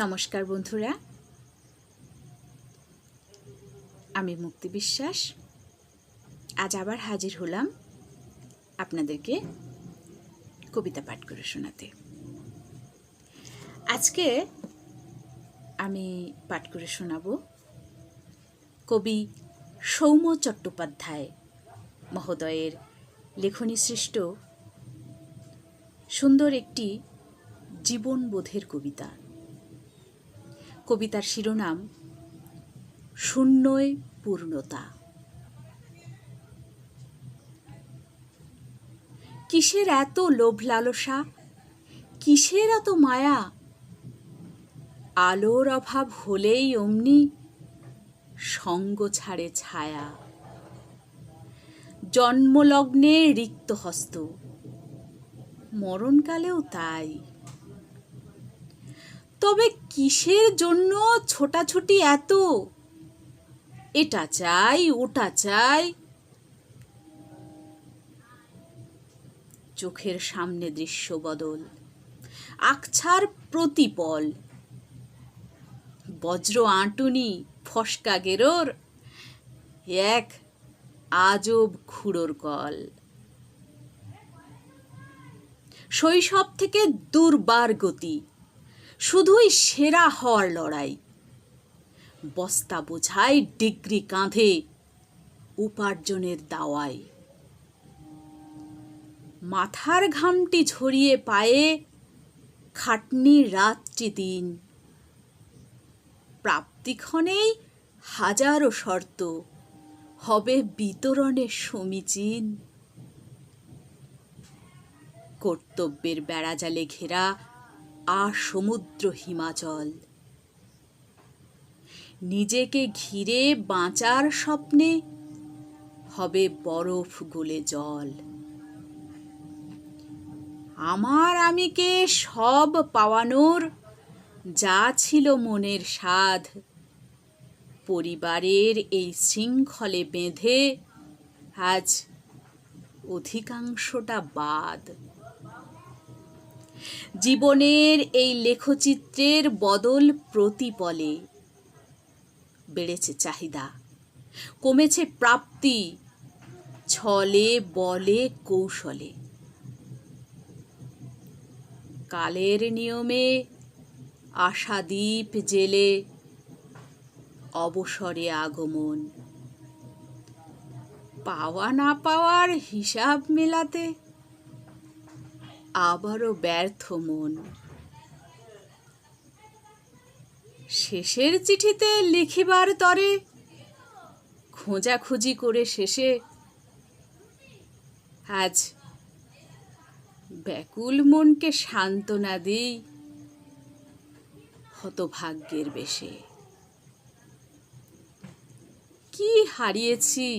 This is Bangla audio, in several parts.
নমস্কার বন্ধুরা। আমি মুক্তি বিশ্বাস। আজ আবার হাজির হলাম আপনাদেরকে কবিতা পাঠ করে শোনাতে। আজকে আমি পাঠ করে শোনাব কবি সৌম্য চট্টোপাধ্যায় মহোদয়ের লেখনী সৃষ্ট সুন্দর একটি জীবনবোধের কবিতা। কবিতার শিরোনাম, শূন্যই পূর্ণতা কিসের এত লোভ লালসা কিসের এত মায়া? আলোর অভাব হলেই অমনি সঙ্গ ছাড়ে ছায়া। জন্মলগ্নে রিক্ত হস্ত মরণকালেও তাই। তবে কিসের জন্য ছোটাছুটি এত? এটা চাই, ওটা চাই। চোখের সামনে দৃশ্য বদল, আকছার প্রতিপল। বজ্র আঁটুনি, ফসকা গেরোর, এক আজব খুঁড়োর কল। শৈশব থেকে দুর্বার গতি শুধুই সেরা হওয়ার লড়াই। বস্তা বোঝাই ডিগ্রি কাঁধে উপার্জনের দাওয়াই মাথার ঘামটি ঝরিয়ে পায়ে খাটনি রাত্রি দিন। প্রাপ্তিক্ষণেই হাজারো শর্ত, হবে বিতরণের সমীচীন। কর্তব্যের বেড়াজালে ঘেরা আর সমুদ্র হিমাচল। নিজেকে ঘিরে বাঁচার স্বপ্নে হবে বরফ গলে জল। আমার আমিকে সব পাওয়ানোর যা ছিল মনের সাধ পরিবারের এই শৃঙ্খলে বেঁধে আজ অধিকাংশটা বাদ। জীবনের এই লেখচিত্রের বদল প্রতিপলে। বেড়েছে চাহিদা, কমেছে প্রাপ্তি, ছলে বলে কৌশলে। কালের নিয়মে আশাদ্বীপ জেলে অবসরে আগমন। পাওয়া না পাওয়ার হিসাব মেলাতে আবারও ব্যর্থ মন। শেষের চিঠিতে লিখিবার তরে খোঁজাখুঁজি করে শেষে আজ ব্যাকুল মনকে সান্ত্বনা দিই হতভাগ্যের বেশে। কি হারিয়েছি,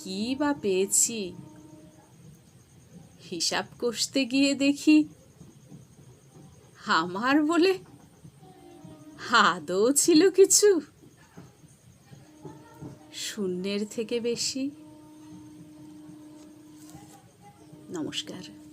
কি বা পেয়েছি হিসাব কষতে গিয়ে দেখি আমার বলে আদৌ ছিল কিছু। শূন্যের থেকে বেশি। নমস্কার।